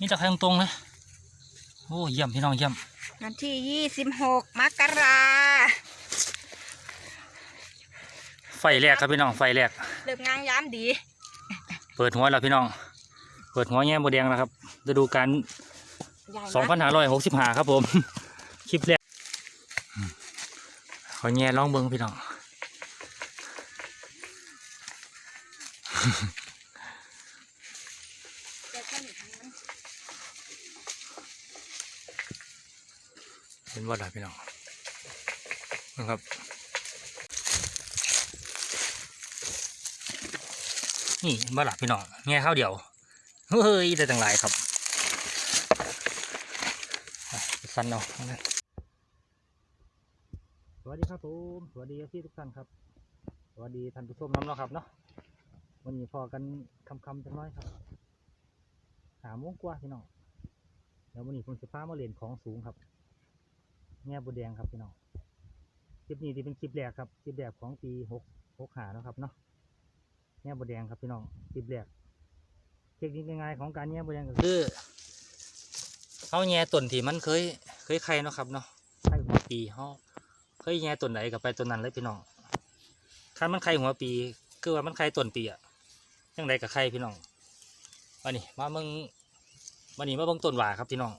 นี่จะใครตรงๆนะโอ้เยี่ยมพี่น้องเยี่ยมวันที่ยี่สิบหกมกราไฟแรกครับพี่น้องไฟแรกเริ่มงานย้ามดี เปิดหัวแล้วพี่น้อง เปิดหัวแง่โมแดงแล้วครับฤดูกาลใหญ่สองพันห้าร้อยหกสิบห้าครับผม คลิปแรกอืมขอแง่ร้องเบิ้งพี่น้อง ห็นว่าอะไรพี่น้องนะครับนี่เห็นว่าหลัพี่น้องแง่ข้าวเดียวเฮ้ยได้ตั้งหลายครับสั้นเอาสวัสดีครับผมสวัสดีพี่ทุกท่านครับ สวัสดีท่านผู้ชมน้ำเนาะครับเนาะวันนี้พอกันคำคำจังน้อยครับหาโมงกว่าพี่น้องเดี๋ยววันนี้ผมจะพามาเล่นของสูงครับ แง่บุแดงครับพี่น้องคลิปนี้ที่เป็นคลิปแรกครับคลิปแรกของปีหกหกหาแล้วครับเนาะแง่บุแดงครับพี่น้องคลิปแรกเทคนิคง่ายๆของการแง่บุแดงก็คือเขาแง่ต้นที่มันเคย เคยไข่เนาะครับเนาะไข่หัวปีเขาเคยแง่ต้นไหนกับไปต้นนั้นเลยพี่น้องคันมันไข่หัวปี คือว่ามันไข่ต้นปีอะยังไงกับไข่พี่น้องวันนี้มาเบิ่งวันนี้มาเบิ่งต้นหว่าครับพี่น้อง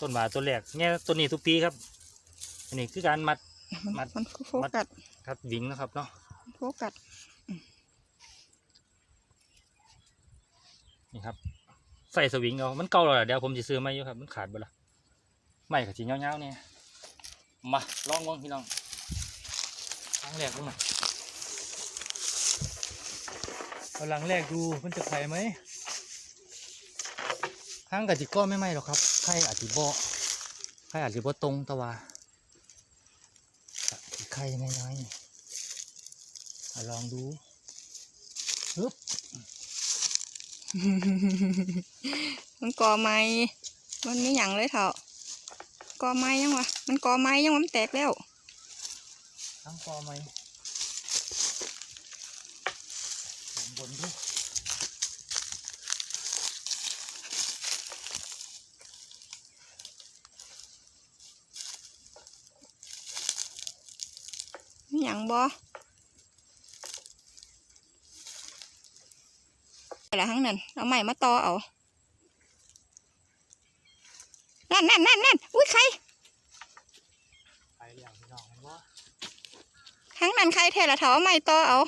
ต้นหว่าต้นแรกแง่ต้นนี้ทุกปีครับ อันนี้คือการมัดมัด มันโฟกัสคัดวิงนะครับเนาะโฟกัสนี่ครับ ใส่สวิงเอา มันเก่าแล้วล่ะเดี๋ยวผมจะซื้อมาอยู่ครับ มันขาดไปละไม่กับสีเงาๆเนี่ยมาลองมองพี่น้องครั้งแรกดูหน่อยเอาหลังแรกดูมันจะไข่ไหมครั้งกับจิก็ไม่ไหมหรอกครับไข่อาจจะบ่ไข่อาจจะบ่ตรงแตะวา ไข่น้อยๆเอาลองดูฮึบมันกอไม้มันไม่หยังเลยเถอะกอไม้ยังวะมันกอไม้ยังวะมันแตกแล้วทั้งกอไหมลงบนด้วย มีหยังบ่ไปละทั้งนั้น เอาใหม่มาต่อเอานั่นนั่นนั่นนั่นอุ้ยใครไปเรียงพี่น้องมันว่าทั้งนั้นใครเทละเถาเอาใหม่ต่อเอา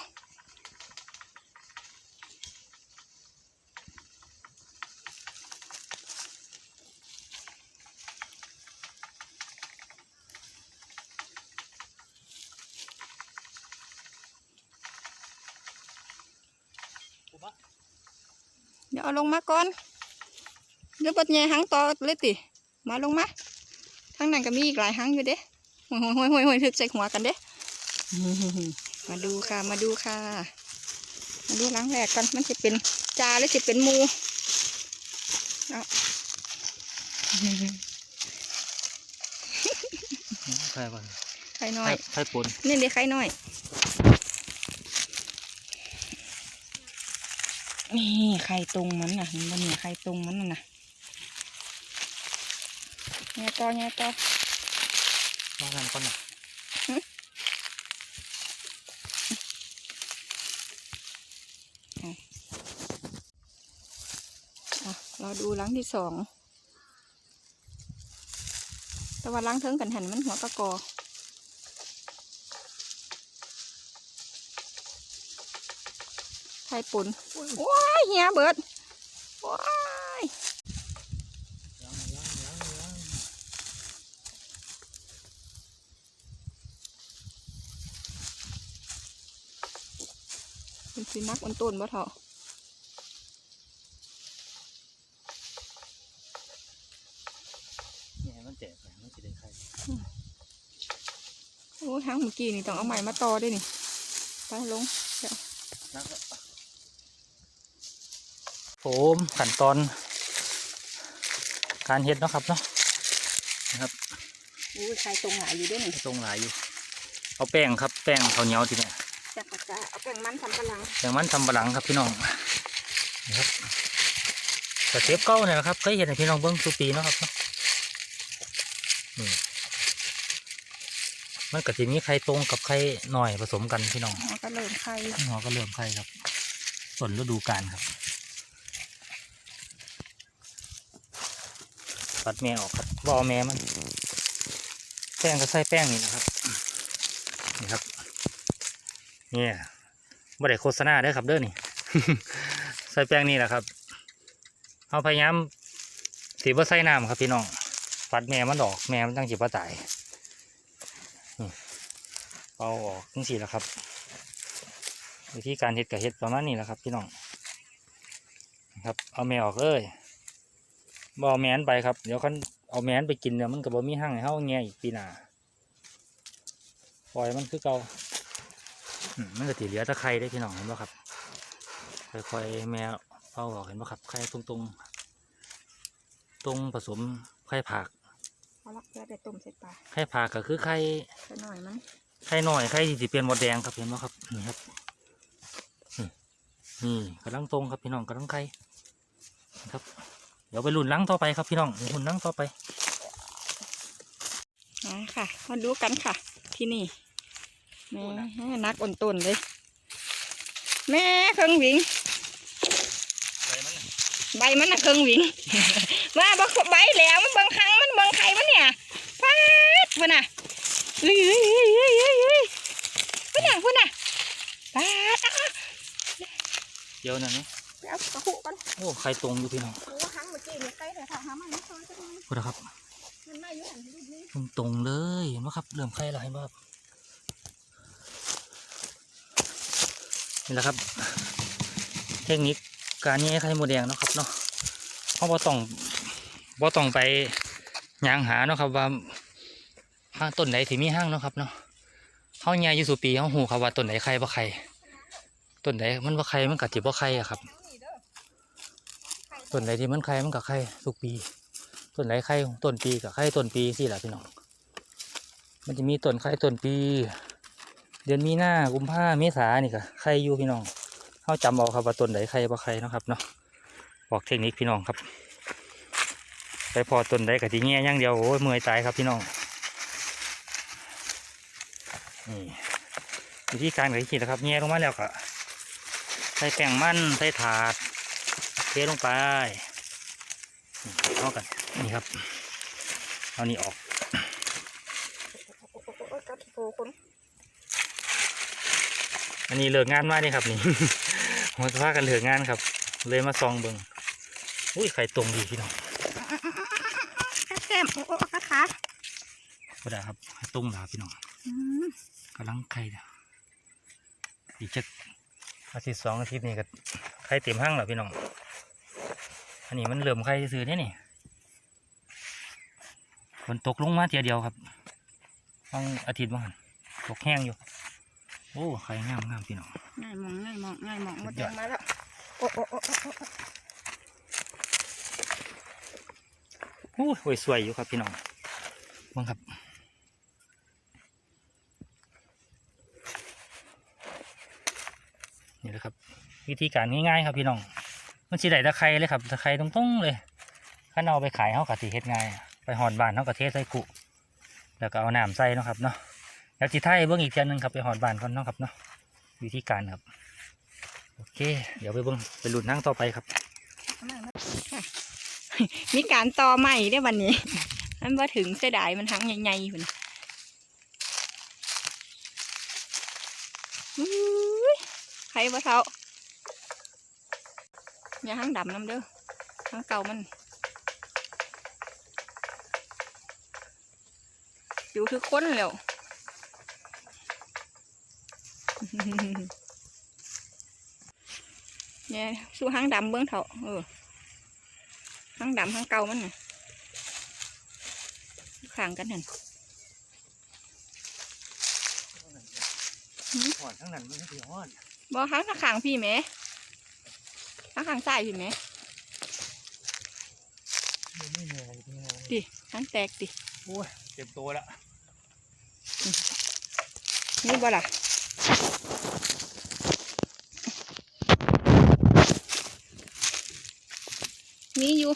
ปุ๊บอะ เดี๋ยวเอา ลงมาก่อนเดี๋ยวปัดแย่หังต่อเลยติ มาลงมาทั้งนั้นก็มีอีกหลายหังอยู่เด้โหยโหยโหยโหยถึกใส่หัวกันเด้มาดูค่ะมาดูค่ะ มาดูหลังแรกกันมันจะเป็นจาหรือจะเป็นมูเอาใช่ก่อนไข่น้อยไข่ปนนี่เด็กไข่น้อย นี่ไข่ตรงมันน่ะเห็นบนนี่ไข่ตรงมันน่ะนะแง่ต่อแง่ต่อลองกันก่อนนะอะเราดูหลังที่สอง แต่ว่าหล้างเทิงกันหันมันหัวตะกอ ไข่ปุ่นว้ายเฮียเบิดว้ายยังยังยังยังเป็นสีนักมันต้นบ่เถาะเนี่ยมันแตกไปมันจะได้ไข่โอ้ยทั้งเมื่อกี้นี่ต้องเอาใหม่มาต่อด้วยนี่ ไปลงเดี๋ยวนัก ผมขั้นตอนการเฮ็ดเนาะครับเนาะนะครับอู้ยไข่ตรงหลายอยู่ด้วยนี่ตรงหลายอยู่ เอาแป้งครับแป้งข้าวเหนียวทีเนี้ยจากกระจะเอาแป้งมันทำกำลังอย่างมันทำบะหลังครับพี่น้องนะครับสเต็ปเก้าเนี่ยนะครับเคยเห็นให้พี่น้องเบิ้งทุกปีเนาะครับเนาะนี่มันก็จะมีไข่ตรงกับไข่หน่อยผสมกันพี่น้องอ๋อก็เริ่มไข่หัวก็เริ่มไข่ครับส่วนฤดูกาลครับ ปัดแม่ออกครับบเอกแม่มัน แป้งก็ใส่แป้งนี่นะครับ นี่ครับ เนี่ยบ่ได้โฆษณาเด้ครับเด้อนี่ ใส่แป้งนี่แหละครับเอาพยายามสีบ่ใส่น้ำครับพี่น้อง ปัดแม่มันออกแม่มันตั้งจิบว่าตายเอาออกนี่สิแหละครับ วิธีการเฮ็ดกับเฮ็ดประมาณนี้แหละครับ พี่น้องครับ เอาแม่ออกเลย บเอาแมนไปครับ เดี๋ยวคันเอาแมนไปกินเนี่ยมันก็บ่มีหั่งให้เฮาแง่อีกปีหน้าปล่อยมันคือเก่าอืมมันก็สิเหลือแตะไคร้ได้อพี่น้องเห็นบ่ครับค่อยๆแม่เอาออกเห็นบ่ครับไข่ตรงๆ ตรงผสมไข่ผักเอาละเพื่อได้ต้มใส่ปลาไข่ผักก็คือไข่ใส่หน่อยมั้งไข่น้อยไข่ที่สิเปลี่ยนหมดแดงครับเห็นบ่ครับนี่ครับนี่นี่กำลังตรงครับพี่น้องกำลังไข่นะครับ เดี๋ยวไปลุ่นหลังต่อไปครับพี่น้องลุ่นหลังต่อไปอ่าค่ะ มาดูกันค่ะ ที่นี่แม่นักอ่อนตนเลย แม่เครื่องหวิงใบมันน่ะเครื่องหวิงว่าบักใบแล้วมันเบังคังมันเบังไข่มันเนี่ยฟาดพุ่นน่ะเฮ้ยเฮ้ยเฮ้ยเฮ้ยเฮ้ยเฮ้ยพุ่นน่ะพุ่นน่ะฟาดอะอะเดี๋ยวนั่นนี่ไปเอากระหุกันโอ้ไข่ตรงอยู่พี่น้อง โอ้หังเมื่อกี้เนี่ยไก่แต่ถ้าหามันไม่ซอยจะมันพูดนะครับมันไม่อยู่หันดูดีตรงตรงๆเลยเห็นไหมครับเริ่มไข่แล้วเห็นไหมครับนี่แหละครับ เทคนิคการนี้ไข่หมดแดงเนาะครับเนาะเพราะว่าต้องว่าต้องไปยางหาเนาะครับว่าห้างต้นไหนที่มีห้างเนาะครับเนาะเขาแย่อยู่สู่ปีเขาหูครับว่าต้นไหนไข่บ่ไข่ต้นไหนมันบ่ไข่มันกัดจิบ่ไข่อะครับนี่เด้อ ต้นไหนที่มันไข่มันกับไข่ทุกปี ต้นไหนไข่ต้นปีกับไข่ต้นปีสิล่ะพี่น้อง มันจะมีต้นไข่ต้นปี เดือนมีนากุมภาเมษานี่ก็ไข่อยู่พี่น้องเขาจำเอาครับว่าต้นไหนไข่บ่ไข่นะครับเนาะบอกเทคนิคพี่น้องครับไปพอต้นใดกับที่แง่ย่างเดียวโอ้ยเมื่อยตายครับพี่น้องนี่วิธีการกับที่ขีดนะครับแง่ลงมาแล้วก็ใส่แป้งมันใส่ถาด เทลงไปเข้ากันนี่ครับ เอานี่ออกอันนี้เลิกงานมานี่ครับนี่ผมจะพากันเลิกงานครับ เลยมาซองเบิงอุ้ยไข่ตรงดีพี่น้องแก้มโอ้โหขาขาก็ได้ครับตรงหลาพี่น้องกำลังไข่เนี่ยอีกจักอาทิตย์สองอาทิตย์นี่ก็ไข่เต็มห้างแล้วพี่น้อง อันนี้มันเริ่มไข่ซื้อๆเนี่ยนี่ฝนตกลงมาเทียเดียวครับต้องอาทิตย์มาหันตกแห้งอยู่ โอ้ไข่งามงามพี่น้องง่ายมองง่ายมองง่ายมองหมดสุดยยัอดงมาแล้วโอ้โอ้โอ้โอ้โอ้โอ้ยโอ้ยสวยอยู่ครับพี่น้องมองครับนี่แหละครับ วิธีการง่ายๆครับพี่น้อง มันสิได้ตะไคร้เลยครับตะไคร้ตรงๆเลยถ้าเอาไปขายเขากะสิเฮ็ดง่ายไปหอนบานเขากะเทใส่กุแล้วก็เอาน้ำใส่เนาะครับเนาะแล้วจิไทยเบิ้องอีกเทียหนึงครับไปหอนบานก่อนเนาะครับเนาะวิธีการครับโอเค เดี๋ยวไปเบิ้องไปหลุดนั่งต่อไปครับ มีการต่อใหม่ได้วันนี้มันบ่ถึงเสียดายมันทั้งใหญ่ๆอยู่นะอุ้ยใครบ่เท่า อย่าหังดำน้ำเด้อหังเก่ามัน อยู่คือคนแล้วเนี่ยสู้หางดำเบื้องเถาเออหางดำหางเก่ามันน่ะข้างกันนั่นหอนทั้งนั้นมันไม่หอนบอหางข้างพี่แหม่ หางข้างซ้ายพี่แหม่ไม่เหนื่อยไม่เหนื่อยดิหางแตกดิโอ้ยเต็มตัวแล้วนี่บ่ล่ะมีอยู่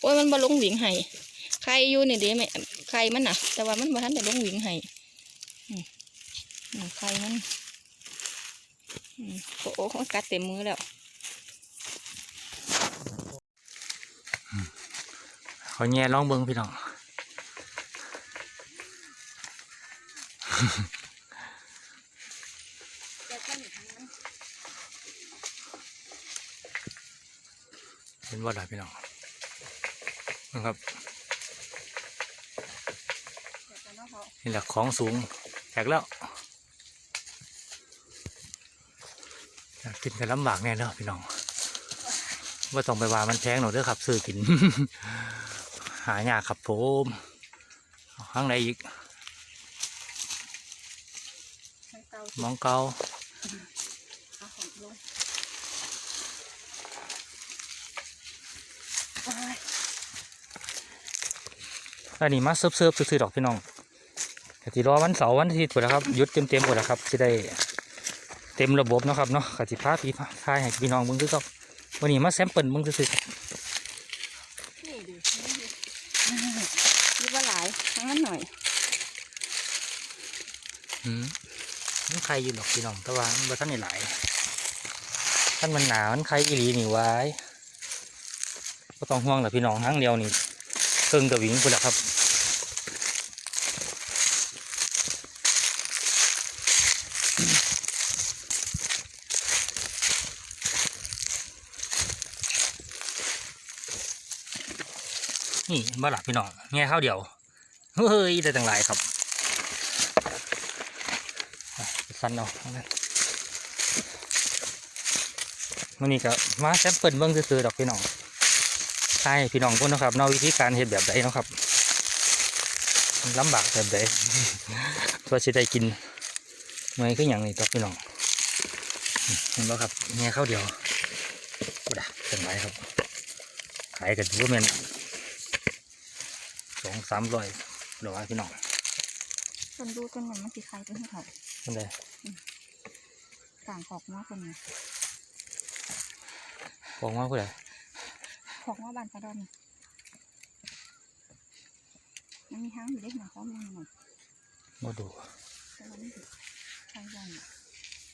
โอ้ยมันบ่ลงหวิงให้ใครอยู่นี่เด้แม่ใครมันน่ะ แต่ว่ามันบ่ทันได้ลงหวิงให้อืมอืมใครมันอืมโอ้โหกัดเต็มมือแล้ว อแง่ลองเบิ้งพี่น้องเห็นว่าอะไรพี่น้องนะครับนี่แหละของสูงแขกแล้วกินกันลำบากแน่เนอะพี่น้องว่าต้องไปว่ามันแพงหน่อยเด้อครับซื้อกิน หายากครับผมเอาข้างในอีกมองเกาอันนี้มาเซิร์ฟเซิร์ฟๆซื้อๆดอกพี่น้องกติรอวันเสาร์วันอาทิตย์หมดแล้วครับหยุดเต็มเต็มๆหมดแล้วครับจะได้เต็มระบบเนาะครับเนาะกติพาพี่พายให้พี่น้องเบิ่งคือเก็วันนี้มาแซมเปิลเบิ่งซื้อๆครับ นี่ดินี่ดินี่ว่าหลายทั้งนั้นหน่อย อื มันใครอยู่หรอกพี่น้องต่ว่ามันบ่ท่านได้หลายท่านมันหนามันใครอีหลีนี่ไว้ก็ต้องห่วงแหละพี่น้องทั้งเดียวนี่เครื่องกระวิงพุ่นละครับนี่บ้าหลับพี่น้องแง่ข้าวเดียวเฮ้ยได้ตั้งหลายครับ อะไปสั้นเอาเอานะวันนี้ก็มาแซมเปิลเบิ้งซื้อๆดอกพี่น้องใช่พี่น้องพุ่นนาะครับเนอกวิธีการเห็ดแบบใดเนาะครับมันลำบากแบบใดตัวสิได้กินเมื่อยคืออย่างนี้ดอกพี่น้องอืมเห็นบ่ครับแง่ข้าวเดียวกูด่าเป็นไรครับ ขายกันว่าแม่นสองสามร้อยหรือว่าพี่น้องคนดูกันหน่อยมันสิใครเป็นเขานั่นเล ยต่างขอกมาคนนี้บอกว่าผู้ใดขอกมาบานกระดอนมันมีห้างอยู่เล็กหน่อยเขามีหน่อยมาดูแต่ว่ามันสิใครบ้าน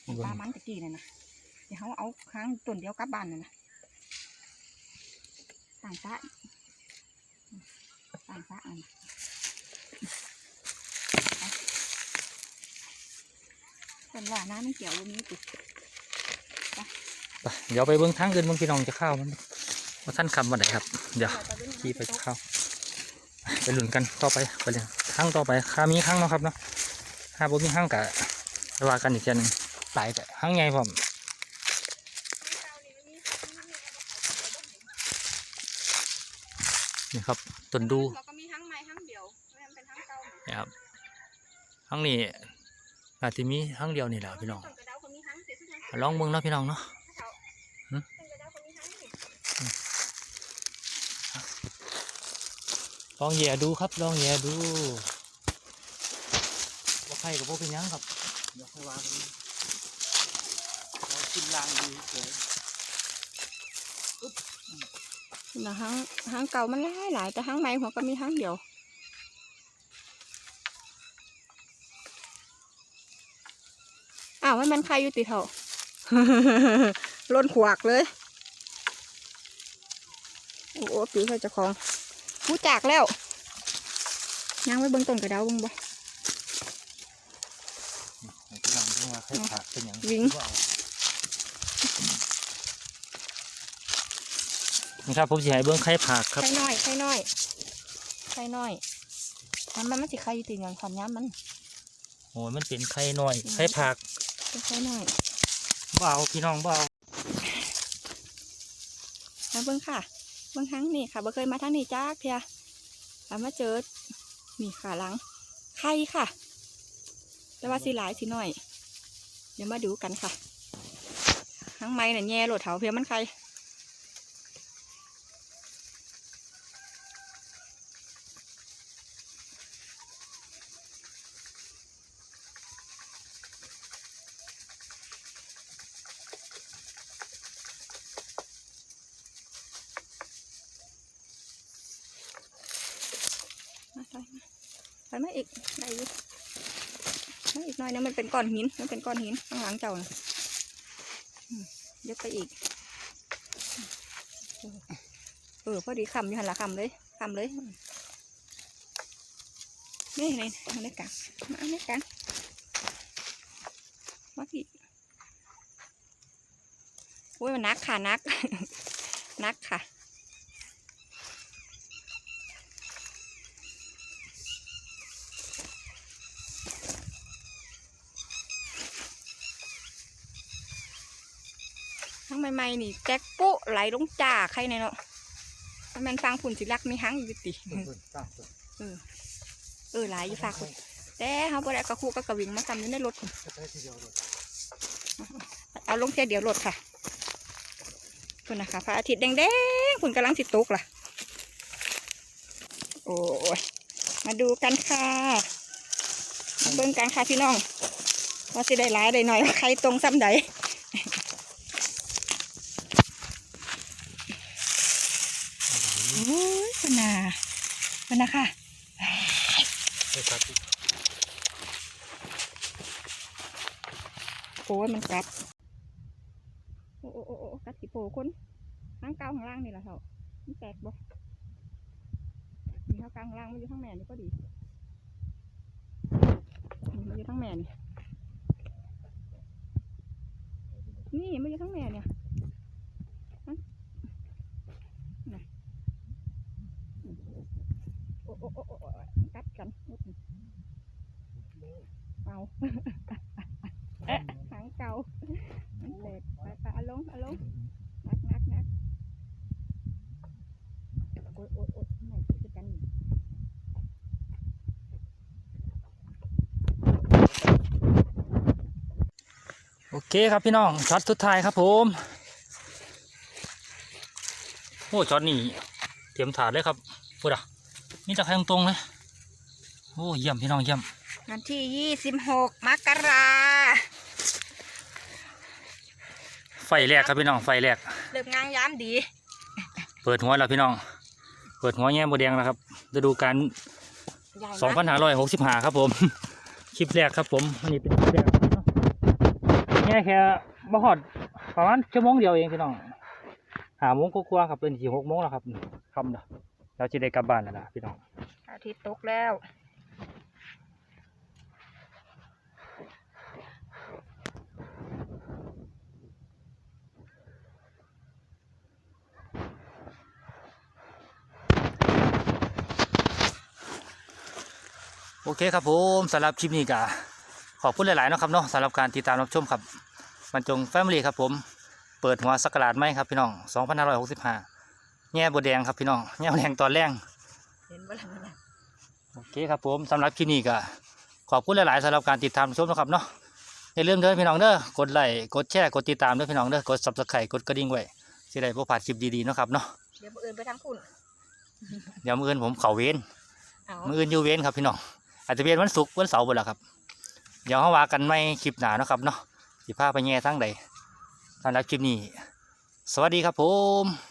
เบิ่งปลามันตะกี้น่ะนะเดี๋ยวเขาเอาห้างต้นเดียวกลับบ้านน่ะนะต่างซะต่างซะอัน เป็นว่าน้ำมันเกี่ยววันนี้ติไปเดี๋ยวไปเบิ้งทางอื่นเบิ้งพี่น้องจะเข้ามันว่าท่านคำวันไหนครับ เดี๋ยวขี่ไปเข้าไปหลุนกันต่อไปไปเลยครั้งต่อไปข้ามีครั้งเนาะครับเนาะถ้าบ่มีครั้งกะว่ากันอีกเทียหนึงหลายแต่ครั้งใหญ่ผมนี่ครับต้นดูเราก็มีทั้งไม้ทั้งเดียวมันเป็นทั้งเก่านี่ครับครั้งนี้ อาจจะมีครั้งเดียวนี่แหละพี่น้องต้นกระเดาก็มีทั้งเสียทุกอย่างลองเบิ้งเนาะพี่น้องเนาะต้นกระเดาก็มีทั้งสิลองแย่ดูครับ ลองแย่ดูว่าใครกับพวกเป็นหยังครับเดี๋ยวค่อยว่ากันเรากินลางดูเฉยนะทั้งทั้งเก่ามันหลายหลายแต่ทั้งใหม่หัวก็มีทั้งเดียวาวมันมันใครอยู่ติเถาล้นขวากเลย โอ้โหปีเขาเจะของผู้จากแล้วยังไม่เบิ่งต้นกระเดาเบิ่งบ่พี่น้องต้องว่าใครผักเป็นหยังวิ่งว่าเอานี่ครับผมจะให้เบิ้งไข่ผักครับไข่น้อยไข่น้อยไข่น้อยมันมันมันสิไข่อยู่ติอย่างขอนย้ำมันโอ้ยมันเป็นไข่น้อยไข่ผัก เป็นไข่น้อยเบเอาพี่น้องเบเอามาเบิ่งค่ะ เบิ่งทั้งนี่ค่ะบ่เคยมาทั้งนี่จ้าเพียเอามาเจอนี่ค่ะหลังไข่ค่ะ แต่ว่าสีหลายสีน้อย เดี๋ยวมาดูกันค่ะทั้งไม้เนี่ยแย่โหลดเถาเพียมันไข่ ไปมาอีกได้อีกมาอีกหน่อยนะมันเป็นก้อนหิน มันเป็นก้อนหินข้างหลังเจ้านะยกไปอีก เออพอดีคำอยู่หันละคำเลยคำเลย นี่นี่มาในกลางมาในกลางมาพี่โอ้ยมันนักค่ะนัก นักค่ะ ใหม่ๆนี่แจ็คปุ๊ไหลลงจ่าใครเนี่ยเนาะถ้าแมันฟังผุนสิรักมีหังอยู่ติเพิ่นเออหลายอยู่ฝากคุณแต่เขาบ่ได้กระคู่กระกระวิงมาทำอยู่ในรถเดียวเอาลงแค่เดียวรถค่ะคุณนะคะพระอาทิตย์แดงๆคุณกำลังสิตกล่ะ โอ้ยมาดูกันค่ะเบิ่งกันค่ะพี่น้องว่าสิได้หลายได้หน่อยใครตรงซ้ำใด โอ้ยคุณนาคุณ นะคะโอ้ยมันกัด โอ้โอ้โอ้กัดสิโผคนข้างเก้าข้างล่างนี่แหละเถอมันแตกบ่นี่ข้างกลางข้างล่างมันอยู่ข้างแม่นี่ก็ดีนี่มันอยู่ข้างแม่นี่นี่มันอยู่ข้างแม่เนี่ยนั่นน่ะโอ้โอ้โอ้โอ้โอ้กัดกันเอา เอ๊ะหางเก่ามันเด็กไปไปเอาลงเอาลงนักนักนักโอ๊ยโอ๊ยโอ๊ยไหนจะกันนี่ โอ เคครับพี่น้องช็อตสุดท้ายครับผมโอ้ช็อตนี้เตรียมถาดเลยครับพูดอะนี่จะแทงตรงเลยโอ้เยี่ยมพี่น้องเยี่ยมวันที่ยี่สิบหกมกราไฟแรกครับพี่น้องไฟแรกเริ่มงานยามดี เปิดหัวแล้วพี่น้อง เปิดหัวแง่โมแดงแล้วครับฤดูกาลใหญ่สองพัมากนห้าร้อยหกสิบห้าครับผมคลิปแรกครับผมอันนี้เป็นคลิปแรกเนาะ แง่แค่บ่หอดประมาณชั่วโมงเดียวเองพี่น้องหาโมงกว่าๆครับเป็นสี่หกโมงแล้วครับคำเด้อเราจะได้กลับบ้านแล้วนะพี่น้องอาทิตย์ตกแล้วโอเคครับผมสำหรับคลิปนี้ก็ขอบคุณหลายๆเนาะครับเนาะสำหรับการติดตามรับชมครับ บรรจงแฟมิลี่ครับผม เปิดหัวสักราชไหมครับพี่น้อง2565แง่บดแดงครับพี่น้องแง่บดแดงตอนแรงเห็นบ่ล่ะนั่นน่ะโอเคครับผมสำหรับคลิปนี้ก็ขอบคุณหลายๆสำหรับการติดตามรับชมนะครับเนาะในเรื่องเด้อพี่น้องเด้อกดไลค์กดแชร์กดติดตามเด้อพี่น้องเด้อกด subscribe กดกระดิ่งไว้สิได้บ่พลาดคลิปดีๆเนาะครับเนาะเดี๋ยวมื้ออื่นไปทางคุณเดี๋ยวมื้ออื่นผมเข้าเวรเอามื้ออื่นอยู่เวรครับพี่น้องอาจจะเวรวันศุกร์วันเสาร์บ่ล่ะครับเดี๋ยวเฮาว่ากันไม่คลิปหน้าเนาะครับเนาะ สิพาไปแง่ทั้งใดสำหรับคลิปนี้ สวัสดีครับผม